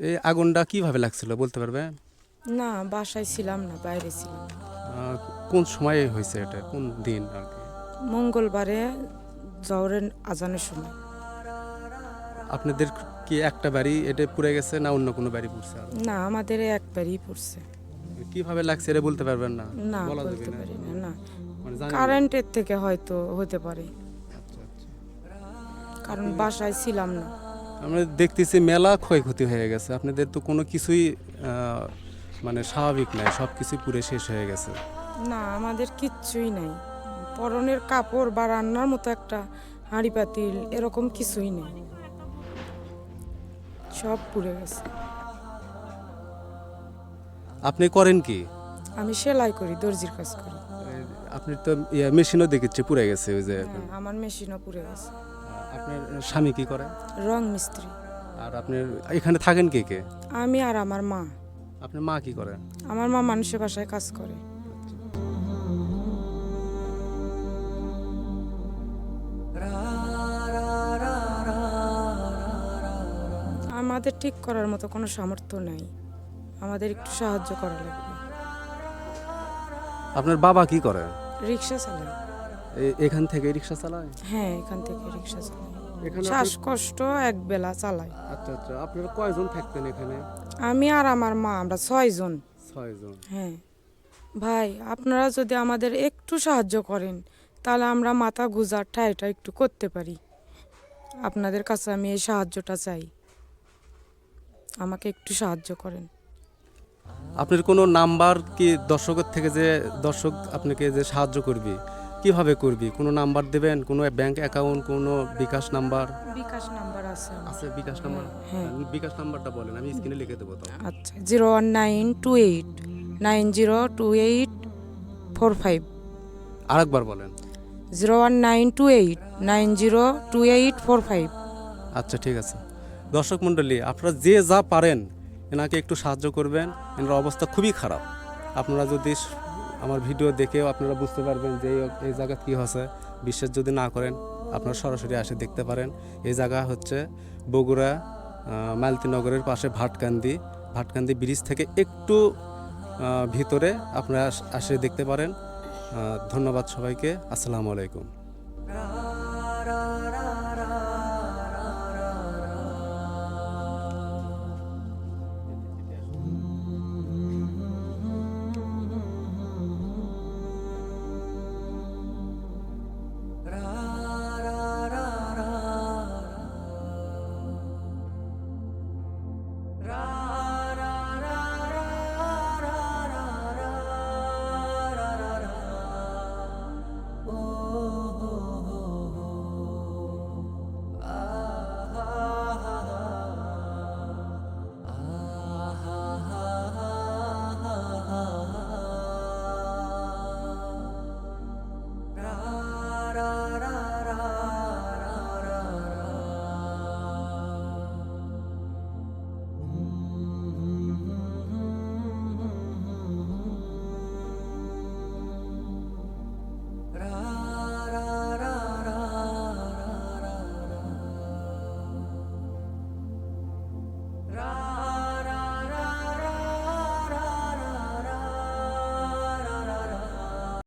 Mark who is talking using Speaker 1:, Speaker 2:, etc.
Speaker 1: এই আগুনটা কীভাবে লাগছিল বলতে পারবে?
Speaker 2: না বাসায় ছিলাম না বাইরে ছিলাম।
Speaker 1: কোন সময়ে হয়েছে এটা? কোন দিন আর কি?
Speaker 2: মঙ্গলবারে জহরের আজানের সময়।
Speaker 1: আপনাদের কি একটা বাড়ি এটা পুড়ে গেছে না অন্য কোনো বাড়ি পুড়ছে
Speaker 2: না আমাদের একবারই পড়ছে।
Speaker 1: কীভাবে লাগছে এটা বলতে পারবেন না?
Speaker 2: না বলতে। পারি না না।
Speaker 1: মানে না?
Speaker 2: কারেন্টের থেকে হয়তো হতে পারে।
Speaker 1: আচ্ছা, আচ্ছা।
Speaker 2: কারণ বাসায় ছিলাম না।
Speaker 1: আমরা দেখতেছি মেলা ক্ষয়ক্ষতি হয়ে গেছে। আপনাদের তো কোনো কিছুই মানে স্বাভাবিক নাই সব কিছুই পুরে শেষ হয়ে গেছে।
Speaker 2: না আমাদের কিচ্ছুই নাই। পরনের কাপড় বা রান্নার মতো একটা হাঁড়ি পাতিল এরকম কিছুই নেই। সব পুড়ে গেছে।
Speaker 1: আপনি করেন কি?
Speaker 2: আমি সেলাই করি দর্জির কাজ করি।
Speaker 1: আপনি তো মেশিনও দেখেছি পুড়ে গেছে ওই যে।
Speaker 2: হ্যাঁ, আমার মেশিনও পুড়ে গেছে।
Speaker 1: আপনার স্বামী কি করে?
Speaker 2: রং মিস্ত্রি।
Speaker 1: আর আপনার এখানে থাকেন কে কে?
Speaker 2: আমি আর আমার মা।
Speaker 1: আপনার মা কি করে?
Speaker 2: আমার মা মানুষের বাসায় কাজ করে। আমাদের ঠিক করার মতো কোনো সামর্থ্য নাই। আমাদের একটু সাহায্য করা লাগবে।
Speaker 1: আপনার বাবা কি করে?
Speaker 2: রিক্সা চালাই
Speaker 1: এ- এখান থেকে রিক্সা চালায়?
Speaker 2: হ্যাঁ এখান থেকে রিক্সা চালাই
Speaker 1: এখানে আপনি-
Speaker 2: শ্বাসকষ্ট এক বেলা চালাই
Speaker 1: আচ্ছা আচ্ছা আপনারা কয়জন থাকতেন এখানে?
Speaker 2: আমি আর আমার মা আমরা ছয়জন।
Speaker 1: ছয়জন।
Speaker 2: হ্যাঁ। ভাই আপনারা যদি আমাদের একটু সাহায্য করেন তাহলে আমরা মাথা গুজার ঠাইটা একটু করতে পারি। আপনাদের কাছে আমি এই সাহায্যটা চাই। আমাকে একটু সাহায্য করেন।
Speaker 1: আপনার কোনো নাম্বার কি দর্শকের থেকে যে দর্শক আপনাকে যে সাহায্য করবে? কীভাবে করবি? কোনো নাম্বার দেবেন? কোনো ব্যাংক অ্যাকাউন্ট কোনো বিকাশ নাম্বার?
Speaker 2: বিকাশ নাম্বার আছে
Speaker 1: আছে বিকাশ নাম্বার?
Speaker 2: হ্যাঁ।
Speaker 1: বিকাশ নাম্বারটা বলেন আমি স্ক্রিনে লিখে দেবো তো।
Speaker 2: আচ্ছা zero one nine two eight nine zero two eight four five.
Speaker 1: আরেকবার বলেন।
Speaker 2: Zero one nine two eight nine zero two eight four five.
Speaker 1: আচ্ছা ঠিক আছে। দর্শক মণ্ডলী আপনারা যে যা পারেন এনাকে একটু সাহায্য করবেন। এনার অবস্থা খুবই খারাপ। আপনারা যদি আমার ভিডিও দেখেও আপনারা বুঝতে পারবেন যে এই- জায়গা কী হচ্ছে। বিশ্বাস যদি না করেন, আপনারা সরাসরি আসে দেখতে পারেন। এই জায়গা হচ্ছে বগুড়া মালতীনগরের পাশে ভাটকান্দি। ভাটকান্দি ব্রিজ থেকে একটু ভিতরে আপনারা আসে দেখতে পারেন। ধন্যবাদ সবাইকে। আসসালামু আলাইকুম।